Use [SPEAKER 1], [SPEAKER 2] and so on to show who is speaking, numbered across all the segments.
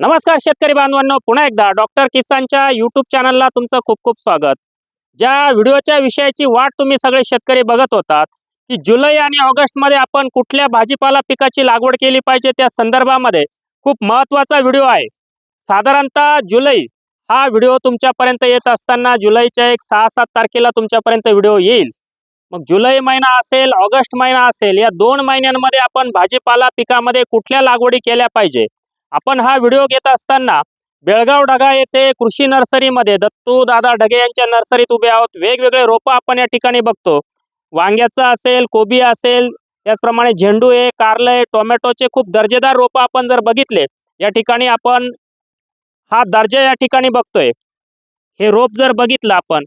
[SPEAKER 1] नमस्कार शेतकरी बांधवांनो पुन्हा एकदा डॉक्टर किसानच्या यूट्यूब चॅनलला तुमचं खूप खूप स्वागत. ज्या व्हिडिओच्या विषयाची वाट तुम्ही सगळे शेतकरी बघत होतात की जुलै आणि ऑगस्टमध्ये आपण कुठल्या भाजीपाला पिकाची लागवड केली पाहिजे त्या संदर्भामध्ये खूप महत्त्वाचा व्हिडिओ आहे. साधारणतः जुलै हा व्हिडिओ तुमच्यापर्यंत येत असताना जुलैच्या एक सहा सात तारखेला तुमच्यापर्यंत व्हिडिओ येईल. मग जुलै महिना असेल ऑगस्ट महिना असेल या दोन महिन्यांमध्ये आपण भाजीपाला पिकामध्ये कुठल्या लागवडी केल्या पाहिजे? आपण हा व्हिडिओ घेत असताना बेळगाव ढगा येथे कृषी नर्सरीमध्ये दत्तू दादा ढगे यांच्या नर्सरीत उभे आहोत. वेगवेगळे रोपं आपण या ठिकाणी बघतो. वांग्याचं असेल कोबी असेल त्याचप्रमाणे झेंडू आहे कारलं आहे टोमॅटोचे खूप दर्जेदार रोपं आपण जर बघितले या ठिकाणी आपण हा दर्जा या ठिकाणी बघतोय. हे रोप जर बघितलं आपण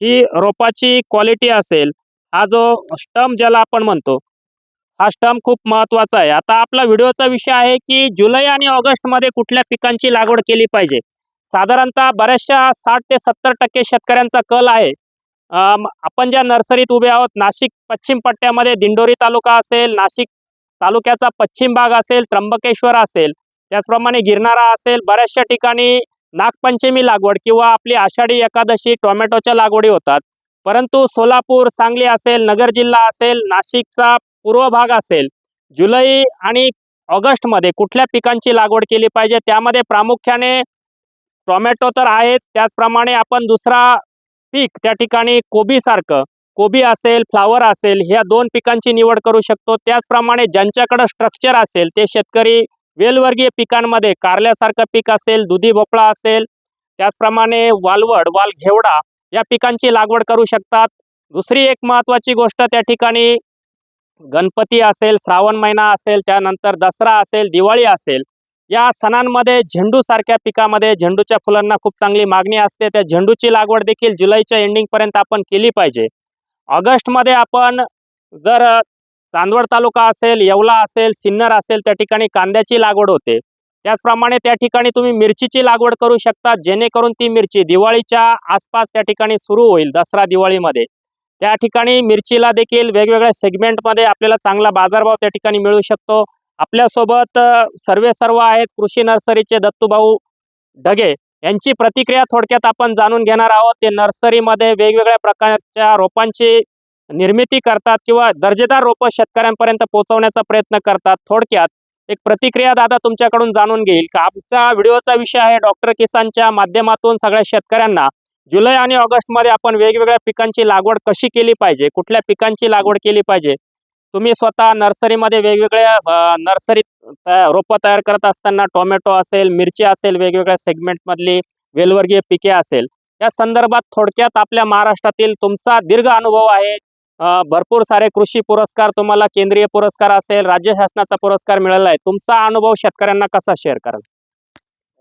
[SPEAKER 1] ही रोपाची क्वालिटी असेल हा जो स्टम ज्याला आपण म्हणतो हा स्टम खूप महत्त्वाचा आहे. आता आपला व्हिडिओचा विषय आहे की जुलै आणि ऑगस्टमध्ये कुठल्या पिकांची लागवड केली पाहिजे? साधारणतः बऱ्याचशा साठ ते सत्तर टक्के शेतकऱ्यांचा कल आहे. आपण ज्या नर्सरीत उभे आहोत नाशिक पश्चिम पट्ट्यामध्ये दिंडोरी तालुका असेल नाशिक तालुक्याचा पश्चिम भाग असेल त्र्यंबकेश्वर असेल त्याचप्रमाणे गिरणारा असेल बऱ्याचशा ठिकाणी नागपंचमी लागवड किंवा आपली आषाढी एकादशी टोमॅटोच्या लागवडी होतात. परंतु सोलापूर सांगली असेल नगर जिल्हा असेल नाशिकचा पूर्व भाग असेल. जुलै आणि ऑगस्टमध्ये कुठल्या पिकांची लागवड केली पाहिजे? त्यामध्ये प्रामुख्याने टोमॅटो तर आहेत. त्याचप्रमाणे आपण दुसरा पीक त्या ठिकाणी कोबीसारखं कोबी असेल फ्लावर असेल ह्या दोन पिकांची निवड करू शकतो. त्याचप्रमाणे ज्यांच्याकडं स्ट्रक्चर असेल ते शेतकरी वेलवर्गीय पिकांमध्ये कारल्यासारखं पीक असेल दुधी भोपळा असेल त्याचप्रमाणे वालवड वाल घेवडा या पिकांची लागवड करू शकतात. दुसरी एक महत्त्वाची गोष्ट त्या ठिकाणी गणपती असेल श्रावण महिना असेल त्यानंतर दसरा असेल दिवाळी असेल या सणांमध्ये झेंडूसारख्या पिकामध्ये झेंडूच्या फुलांना खूप चांगली मागणी असते. त्या झेंडूची लागवड देखील जुलैच्या एंडिंगपर्यंत आपण केली पाहिजे. ऑगस्टमध्ये आपण जर चांदवड तालुका असेल येवला असेल सिन्नर असेल त्या ठिकाणी कांद्याची लागवड होते. त्याचप्रमाणे त्या ठिकाणी तुम्ही मिरचीची लागवड करू शकता जेणेकरून ती मिरची दिवाळीच्या आसपास त्या ठिकाणी सुरू होईल दसरा दिवाळीमध्ये. त्या ठिकाणी मिरचीला देखील वेगवेगळ्या सेगमेंटमध्ये आपल्याला चांगला बाजारभाव त्या ठिकाणी मिळू शकतो. आपल्यासोबत सर्वे सर्व आहेत. कृषी नर्सरीचे दत्तूभाऊ ढगे यांची प्रतिक्रिया थोडक्यात आपण जाणून घेणार आहोत. ते नर्सरीमध्ये वेगवेगळ्या प्रकारच्या रोपांची निर्मिती करतात किंवा दर्जेदार रोपं शेतकऱ्यांपर्यंत पोहोचवण्याचा प्रयत्न करतात. थोडक्यात एक प्रतिक्रिया दादा तुमच्याकडून जाणून घेईल का? आमचा व्हिडिओचा विषय आहे डॉक्टर किसानच्या माध्यमातून सगळ्या शेतकऱ्यांना. जुलै आणि ऑगस्टमध्ये आपण वेगवेगळ्या पिकांची लागवड कशी केली पाहिजे? कुठल्या पिकांची लागवड केली पाहिजे? तुम्ही स्वतः नर्सरीमध्ये वेगवेगळ्या नर्सरीत रोपं तयार करत असताना टोमॅटो असेल मिरची असेल वेगवेगळ्या सेगमेंटमधली वेलवर्गीय पिके असेल या संदर्भात थोडक्यात आपल्या महाराष्ट्रातील तुमचा दीर्घ अनुभव आहे. भरपूर सारे कृषी पुरस्कार तुम्हाला केंद्रीय पुरस्कार असेल राज्य शासनाचा पुरस्कार मिळाला आहे. तुमचा अनुभव शेतकऱ्यांना कसा शेअर कराल?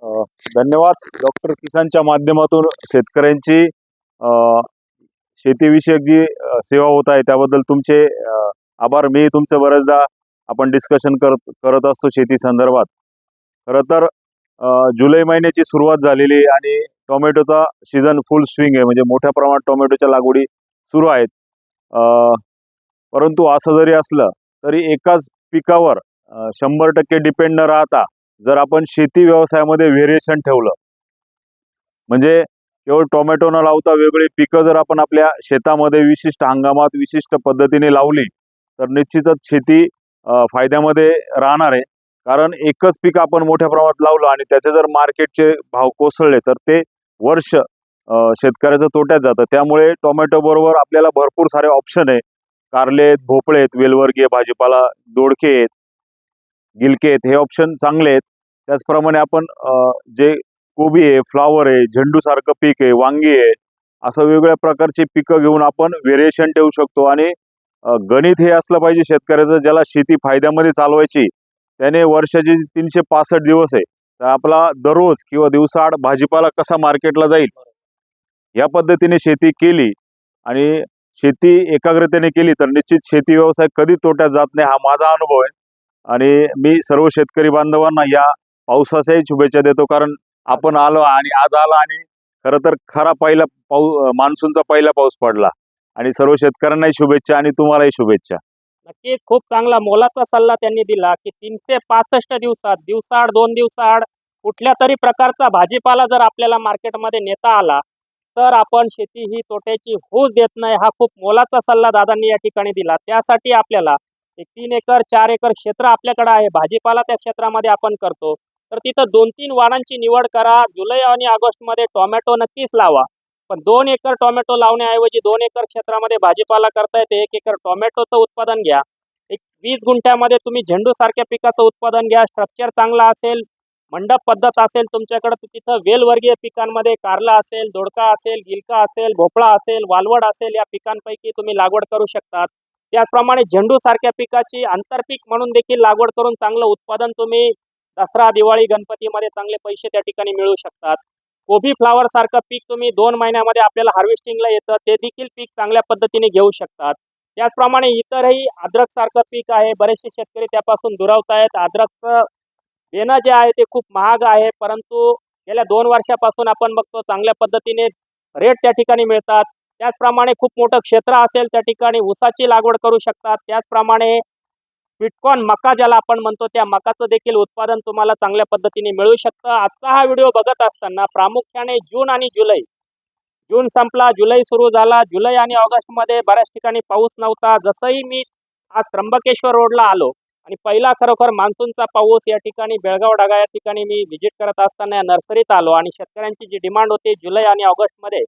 [SPEAKER 2] धन्यवाद. डॉक्टर किसानच्या माध्यमातून शेतकऱ्यांची शेतीविषयक जी सेवा होत आहे त्याबद्दल तुमचे आभार. मी तुमचं बऱ्याचदा आपण डिस्कशन करत करत असतो शेती संदर्भात. खरं तर जुलै महिन्याची सुरुवात झालेली आहे आणि टोमॅटोचा सीझन फुल स्विंग आहे. म्हणजे मोठ्या प्रमाणात टोमॅटोच्या लागवडी सुरू आहेत. परंतु असं जरी असलं तरी एकाच पिकावर शंभर टक्के डिपेंड न राहता जर आपण शेती व्यवसायामध्ये व्हेरिएशन ठेवलं म्हणजे केवळ टोमॅटो न लावता वेगळी पिकं जर आपण आपल्या शेतामध्ये विशिष्ट हंगामात विशिष्ट पद्धतीने लावली तर निश्चितच शेती फायद्यामध्ये राहणार आहे. कारण एकच पीक आपण मोठ्या प्रमाणात लावलं आणि त्याचे जर मार्केटचे भाव कोसळले तर ते वर्ष शेतकऱ्याचं तोट्यात जातं. त्यामुळे टोमॅटो बरोबर आपल्याला भरपूर सारे ऑप्शन आहे. कारले आहेत भोपळे आहेत वेलवर्गीय भाजीपाला दोडके आहेत गिलके आहेत हे ऑप्शन चांगले आहेत. त्याचप्रमाणे आपण जे कोबी आहे फ्लावर आहे झेंडू सारखं पीक आहे वांगी आहे असं वेगवेगळ्या प्रकारची पिकं घेऊन आपण व्हेरिएशन ठेवू शकतो. आणि गणित हे असलं पाहिजे शेतकऱ्याचं ज्याला शेती फायद्यामध्ये चालवायची त्याने वर्षाचे तीनशे पासष्ट दिवस आहे. तर आपला दररोज किंवा दिवसाआड भाजीपाला कसा मार्केटला जाईल? या पद्धतीने शेती केली. आणि शेती एकाग्रतेने केली तर निश्चित शेती व्यवसाय कधी तोट्यात जात नाही हा माझा अनुभव आहे. आणि मी सर्व शेतकरी बांधवांना या पावसाच्याही शुभेच्छा देतो. कारण आपण आलो आणि आज आला आणि खरं तर खरा पहिला पाऊ मान्सूनचा पहिला पाऊस पडला. आणि सर्व शेतकऱ्यांनाही शुभेच्छा आणि तुम्हालाही शुभेच्छा.
[SPEAKER 1] नक्कीच खूप चांगला मोलाचा सल्ला त्यांनी दिला की तीनशे पासष्ट दिवसात दिवसाआड दोन दिवसाआड कुठल्या तरी प्रकारचा भाजीपाला जर आपल्याला मार्केटमध्ये नेता आला तर आपण शेती ही तोट्याची होऊच देत नाही हा खूप मोलाचा सल्ला दादांनी या ठिकाणी दिला. त्यासाठी आपल्याला एक तीन एकर चार एकर क्षेत्र आपल्याकडे आहे. भाजीपाला त्या क्षेत्रामध्ये आपण करतो. तर तिथं दोन तीन वाणांची निवड करा. जुलै आणि ऑगस्टमध्ये टोमॅटो नक्कीच लावा. पण दोन एकर टोमॅटो लावण्याऐवजी दोन एकर क्षेत्रामध्ये भाजीपाला करता येते एक एकर टोमॅटोचं उत्पादन घ्या. एक वीस गुंठ्यामध्ये तुम्ही झेंडू सारख्या पिकाचं उत्पादन घ्या. स्ट्रक्चर चांगला असेल मंडप पद्धत असेल तुमच्याकडे तर तिथं वेलवर्गीय पिकांमध्ये कारला असेल दोडका असेल गिलका असेल भोपळा असेल वालवड असेल या पिकांपैकी तुम्ही लागवड करू शकतात. त्याचप्रमाणे झेंडू सारख्या पिकाची आंतरपीक म्हणून देखील लागवड करून चांगलं उत्पादन तुम्ही दसरा दिवाळी गणपतीमध्ये चांगले पैसे त्या ठिकाणी मिळू शकतात. कोबी फ्लावर सारखं पीक तुम्ही दोन महिन्यामध्ये आपल्याला हार्वेस्टिंगला येतं ते देखील पीक चांगल्या पद्धतीने घेऊ शकतात. त्याचप्रमाणे इतरही अद्रक सारखं पीक आहे बरेचसे शेतकरी त्यापासून दुरावत आहेत. अद्रकचं देणं जे आहे ते खूप महाग आहे परंतु गेल्या दोन वर्षापासून आपण बघतो चांगल्या पद्धतीने रेट त्या ठिकाणी मिळतात. त्याचप्रमाणे खूप मोठं क्षेत्र असेल त्या ठिकाणी ऊसाची लागवड करू शकतात. त्याचप्रमाणे बिटकॉन मका ज्याला आपण म्हणतो त्या मकाचं देखील उत्पादन तुम्हाला चांगल्या पद्धतीने मिळू शकतं. आजचा हा व्हिडिओ बघत असताना प्रामुख्याने जून आणि जुलै. जून संपला जुलै सुरू झाला. जुलै आणि ऑगस्टमध्ये बऱ्याच ठिकाणी पाऊस नव्हता. जसंही मी आज त्र्यंबकेश्वर रोडला आलो आणि पहिला खरोखर मान्सूनचा पाऊस या ठिकाणी बेळगाव डागा या ठिकाणी मी व्हिजिट करत असताना या नर्सरीत आलो आणि शेतकऱ्यांची जी डिमांड होती जुलै आणि ऑगस्टमध्ये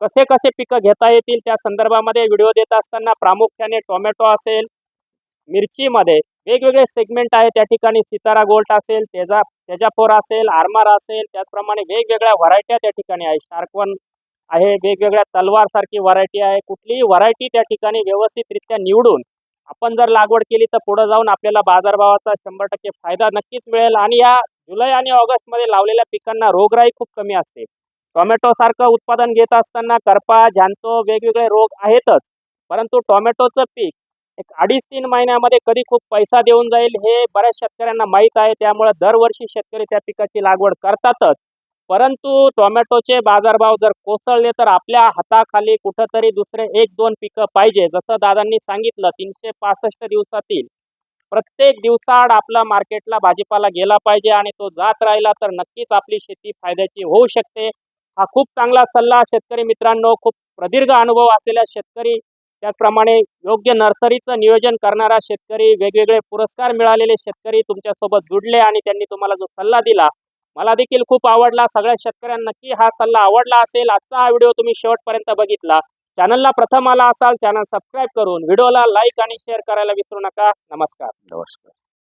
[SPEAKER 1] कसे कसे पिकं घेता येतील त्या संदर्भामध्ये व्हिडिओ देत असताना प्रामुख्याने टोमॅटो असेल मिरचीमध्ये वेगवेगळे सेगमेंट आहे त्या ठिकाणी सितारा गोल्ड असेल तेजा तेजापोर असेल आरमार असेल त्याचप्रमाणे वेगवेगळ्या व्हरायट्या त्या ठिकाणी आहे. शार्कवन आहे वेगवेगळ्या तलवारसारखी व्हरायटी आहे. कुठलीही व्हरायटी त्या ठिकाणी व्यवस्थितरित्या निवडून आपण जर लागवड केली तर पुढे जाऊन आपल्याला बाजारभावाचा शंभर टक्के फायदा नक्कीच मिळेल. आणि या जुलै आणि ऑगस्टमध्ये लावलेल्या पिकांना रोगराई खूप कमी असते. टोमॅटोसारखं उत्पादन घेत असताना करपा झांतो वेगवेगळे रोग आहेतच. परंतु टोमॅटोचं पीक एक अडीच तीन महिन्यामध्ये कधी खूप पैसा देऊन जाईल हे बऱ्याच शेतकऱ्यांना माहीत आहे. त्यामुळे दरवर्षी शेतकरी त्या पिकाची लागवड करतातच. परंतु टोमॅटोचे बाजारभाव जर कोसळले तर आपल्या हाताखाली कुठंतरी दुसरे एक दोन पिकं पाहिजे. जसं दादांनी सांगितलं तीनशे पासष्ट दिवसातील प्रत्येक दिवसाआड आपला मार्केटला भाजीपाला गेला पाहिजे आणि तो जात राहिला तर नक्कीच आपली शेती फायद्याची होऊ शकते. हा खूप चांगला सल्ला शेतकरी मित्रांनो खूप प्रदीर्घ अनुभव असलेल्या शेतकरी त्याचप्रमाणे योग्य नर्सरीचं नियोजन करणारा शेतकरी वेगवेगळे पुरस्कार मिळालेले शेतकरी तुमच्यासोबत जुडले आणि त्यांनी तुम्हाला जो सल्ला दिला मला देखील खूप आवडला. सगळ्या शेतकऱ्यांना नक्की हा सल्ला आवडला असेल आजचा हा व्हिडिओ तुम्ही शेवटपर्यंत बघितला. चॅनलला प्रथम आला असाल चॅनल सबस्क्राईब करून व्हिडिओला लाईक आणि शेअर करायला विसरू नका. नमस्कार.
[SPEAKER 2] नमस्कार.